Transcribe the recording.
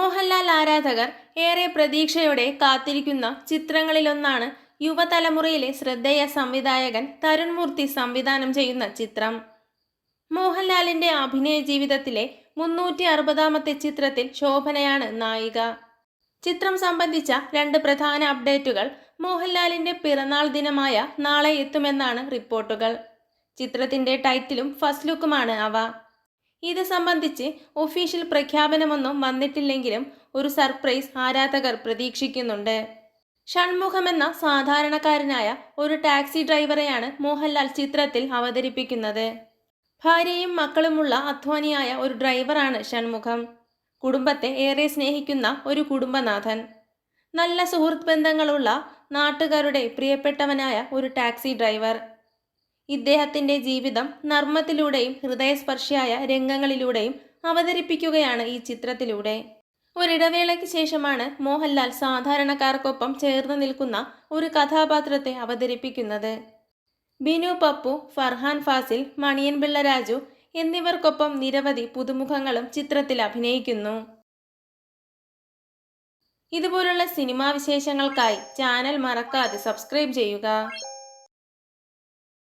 മോഹൻലാൽ ആരാധകർ ഏറെ പ്രതീക്ഷയോടെ കാത്തിരിക്കുന്ന ചിത്രങ്ങളിലൊന്നാണ് യുവതലമുറയിലെ ശ്രദ്ധേയ സംവിധായകൻ തരുൺ മൂർത്തി സംവിധാനം ചെയ്യുന്ന ചിത്രം. മോഹൻലാലിന്റെ അഭിനയ ജീവിതത്തിലെ മുന്നൂറ്റി അറുപതാമത്തെ ചിത്രത്തിൽ ശോഭനയാണ് നായിക. ചിത്രം സംബന്ധിച്ച രണ്ട് പ്രധാന അപ്ഡേറ്റുകൾ മോഹൻലാലിന്റെ പിറന്നാൾ ദിനമായ നാളെ എത്തുമെന്നാണ് റിപ്പോർട്ടുകൾ. ചിത്രത്തിന്റെ ടൈറ്റിലും ഫസ്റ്റ് ലുക്കുമാണ് അവ. ഇത് സംബന്ധിച്ച് ഒഫീഷ്യൽ പ്രഖ്യാപനമൊന്നും വന്നിട്ടില്ലെങ്കിലും ഒരു സർപ്രൈസ് ആരാധകർ പ്രതീക്ഷിക്കുന്നുണ്ട്. ഷൺമുഖം എന്ന സാധാരണക്കാരനായ ഒരു ടാക്സി ഡ്രൈവറെയാണ് മോഹൻലാൽ ചിത്രത്തിൽ അവതരിപ്പിക്കുന്നത്. ഭാര്യയും മക്കളുമുള്ള അധ്വാനിയായ ഒരു ഡ്രൈവറാണ് ഷൺമുഖം. കുടുംബത്തെ ഏറെ സ്നേഹിക്കുന്ന ഒരു കുടുംബനാഥൻ. നല്ല സുഹൃത്ത് ബന്ധങ്ങളുള്ള നാട്ടുകാരുടെ പ്രിയപ്പെട്ടവനായ ഒരു ടാക്സി ഡ്രൈവർ. ഇദ്ദേഹത്തിന്റെ ജീവിതം നർമ്മത്തിലൂടെയും ഹൃദയസ്പർശിയായ രംഗങ്ങളിലൂടെയും അവതരിപ്പിക്കുകയാണ് ഈ ചിത്രത്തിലൂടെ. ഒരിടവേളയ്ക്ക് ശേഷമാണ് മോഹൻലാൽ സാധാരണക്കാർക്കൊപ്പം ചേർന്ന് നിൽക്കുന്ന ഒരു കഥാപാത്രത്തെ അവതരിപ്പിക്കുന്നത്. ബിനു പപ്പു ഫർഹാൻ ഫാസിൽ മണിയൻപിള്ള രാജു എന്നിവർക്കൊപ്പം നിരവധി പുതുമുഖങ്ങളും ചിത്രത്തിൽ അഭിനയിക്കുന്നു. ഇതുപോലുള്ള സിനിമാ വിശേഷങ്ങൾക്കായി ചാനൽ മറക്കാതെ സബ്സ്ക്രൈബ് ചെയ്യുക.